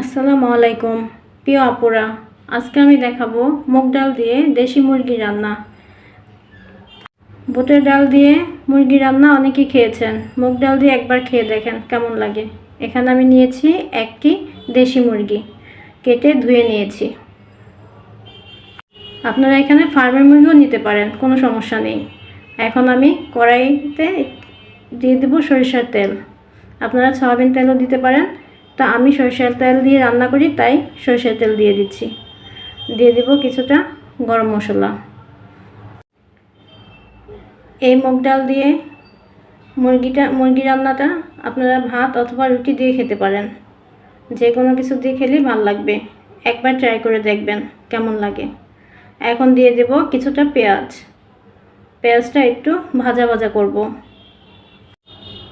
আসসালামু আলাইকুম। প্রিয় আপুরা, আজকে আমি দেখাবো মুগ ডাল দিয়ে দেশি মুরগি রান্না। বুটের ডাল দিয়ে মুরগি রান্না অনেকেই খেয়েছেন। মুগ ডাল দিয়ে একবার খেয়ে দেখেন কেমন লাগে। এখানে আমি নিয়েছি একটি দেশি মুরগি। কেটে ধুয়ে নিয়েছি। আপনারা এখানে ফার্মের মুরগিও নিতে পারেন, কোনো সমস্যা নেই। এখন আমি কড়াইতে দিয়ে দেবো সরিষার তেল। আপনারা সয়াবিন তেলও দিতে পারেন। তো আমি সরিষার তেল দিয়ে রান্না করি, তাই সরিষার তেল দিয়ে দিচ্ছি। দিয়ে দিব কিছুটা গরম মশলা। এই মুগ ডাল দিয়ে মুরগিটা, মুরগি রান্নাটা আপনারা ভাত অথবা রুটি দিয়ে খেতে পারেন। যে কোনো কিছু দিয়ে খেলেই ভালো লাগবে। একবার ট্রাই করে দেখবেন কেমন লাগে। এখন দিয়ে দেব কিছুটা পেঁয়াজ। পেঁয়াজটা একটু ভাজা ভাজা করব।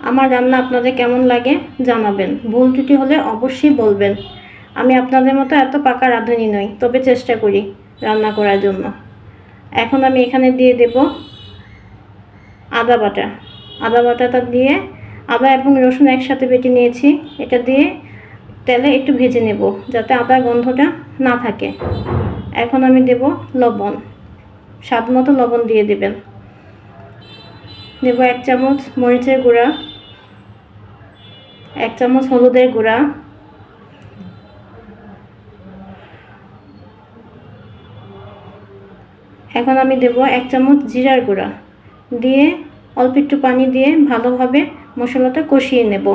আমার রান্না আপনাদের কেমন লাগে জানাবেন। ভুল ত্রুটি হলে অবশ্যই বলবেন। আমি আপনাদের মতো এত পাকা রাঁধুনি নই, তবে চেষ্টা করি রান্না করার জন্য। এখন আমি এখানে দিয়ে দেব আদা বাটা। আদা বাটাটা দিয়ে আদা এবং রসুন একসাথে বেটে নিয়েছি। এটা দিয়ে তেলে একটু ভেজে নেব, যাতে আদা গন্ধটা না থাকে। এখন আমি দেব লবণ। স্বাদ মতো লবণ দিয়ে দেবেন। দেব এক চামচ মরিচের গুঁড়া। এক চামচ হলুদের গুঁড়া। এখন আমি দেব এক চামচ জিরার গুঁড়া। দিয়ে অল্প একটু পানি দিয়ে ভালোভাবে মশলাটা কষিয়ে নেব।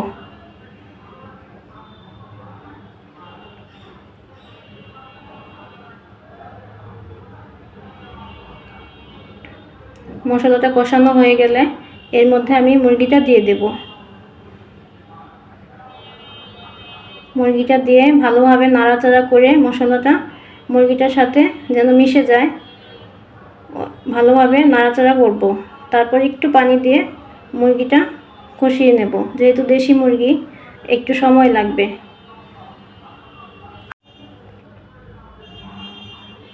মশলাটা কষানো হয়ে গেলে এর মধ্যে আমি মুরগিটা দিয়ে দেব। মুরগিটা দিয়ে ভালোভাবে নাড়াচাড়া করে মশলাটা মুরগিটার সাথে যেন মিশে যায়, ভালোভাবে নাড়াচাড়া করব। তারপর একটু পানি দিয়ে মুরগিটা কষিয়ে নেব। যেহেতু দেশি মুরগি, একটু সময় লাগবে।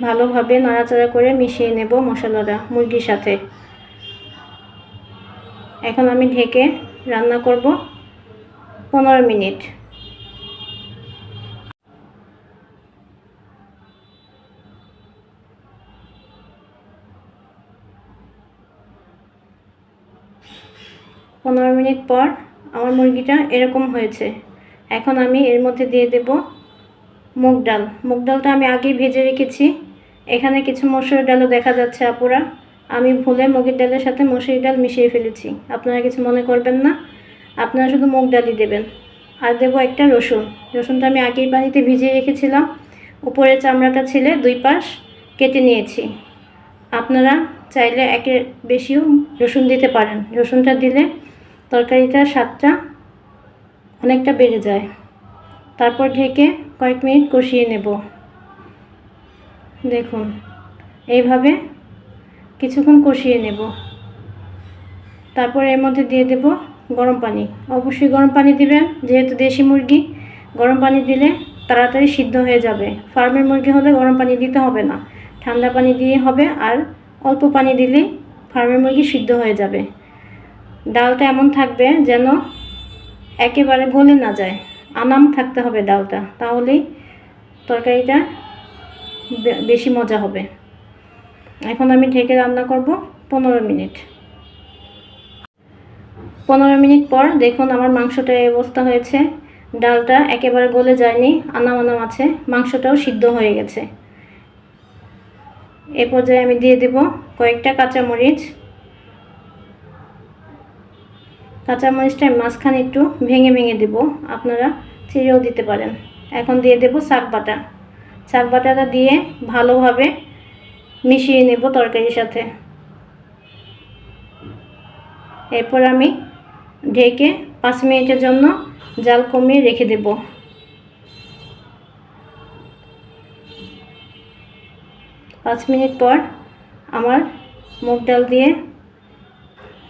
ভালোভাবে নাড়াচাড়া করে মিশিয়ে নেব মশলাটা মুরগির সাথে। এখন আমি ঢেকে রান্না করব পনেরো মিনিট। পনেরো মিনিট পর আমার মুরগিটা এরকম হয়েছে। এখন আমি এর মধ্যে দিয়ে দেব মুগ ডাল। মুগ ডালটা আমি আগেই ভেজে রেখেছি। এখানে কিছু মসুর ডালও দেখা যাচ্ছে আপুরা। আমি ভুলে মুগের ডালের সাথে মসুর ডাল মিশিয়ে ফেলেছি। আপনারা কিছু মনে করবেন না। আপনারা শুধু মুগ ডালই দেবেন। আর দেবো একটা রসুন। রসুনটা আমি আগেই পানিতে ভিজিয়ে রেখেছিলাম। উপরের চামড়াটা ছিলে দুই পাশ কেটে নিয়েছি। আপনারা চাইলে একের বেশিও রসুন দিতে পারেন। রসুনটা দিলে তরকারিটার স্বাদটা অনেকটা বেড়ে যায়। তারপর ঢেকে কয়েক মিনিট কষিয়ে নেব। দেখুন, এইভাবে কিছুক্ষণ কষিয়ে নেব। তারপর এর মধ্যে দিয়ে দেব গরম পানি। অবশ্যই গরম পানি দিবেন, যেহেতু দেশি মুরগি, গরম পানি দিলে তাড়াতাড়ি সিদ্ধ হয়ে যাবে। ফার্মের মুরগি হলে গরম পানি দিতে হবে না। ঠান্ডা পানি দিয়ে হবে আর অল্প পানি দিলেই ফার্মের মুরগি সিদ্ধ হয়ে যাবে। ডালটা এমন থাকবে যেন একেবারে গলে না যায়। আনাম থাকতে হবে ডালটা, তাহলেই তরকারিটা বেশি মজা হবে। এখন আমি ঢেকে রান্না করব পনেরো মিনিট। পনেরো মিনিট পর দেখুন আমার মাংসটা এই অবস্থা হয়েছে। ডালটা একেবারে গলে যায়নি, আনাম আনাম আছে, মাংসটাও সিদ্ধ হয়ে গেছে। এ পর্যায়ে আমি দিয়ে দেব কয়েকটা কাঁচামরিচ। কাঁচামরিচটা মাঝখানে একটু ভেঙে ভেঙে দেব। আপনারা চিড়েও দিতে পারেন। এখন দিয়ে দেব শাক বাটা। শাক বাটাটা দিয়ে ভালোভাবে মিশিয়ে নেব তরকারির সাথে। এরপর আমি ঢেকে পাঁচ মিনিটের জন্য জাল কমিয়ে রেখে দেব। পাঁচ মিনিট পর আমার মুগ ডাল দিয়ে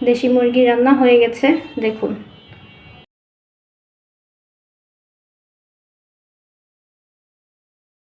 দেশি মুরগি রান্না হয়ে গেছে দেখুন।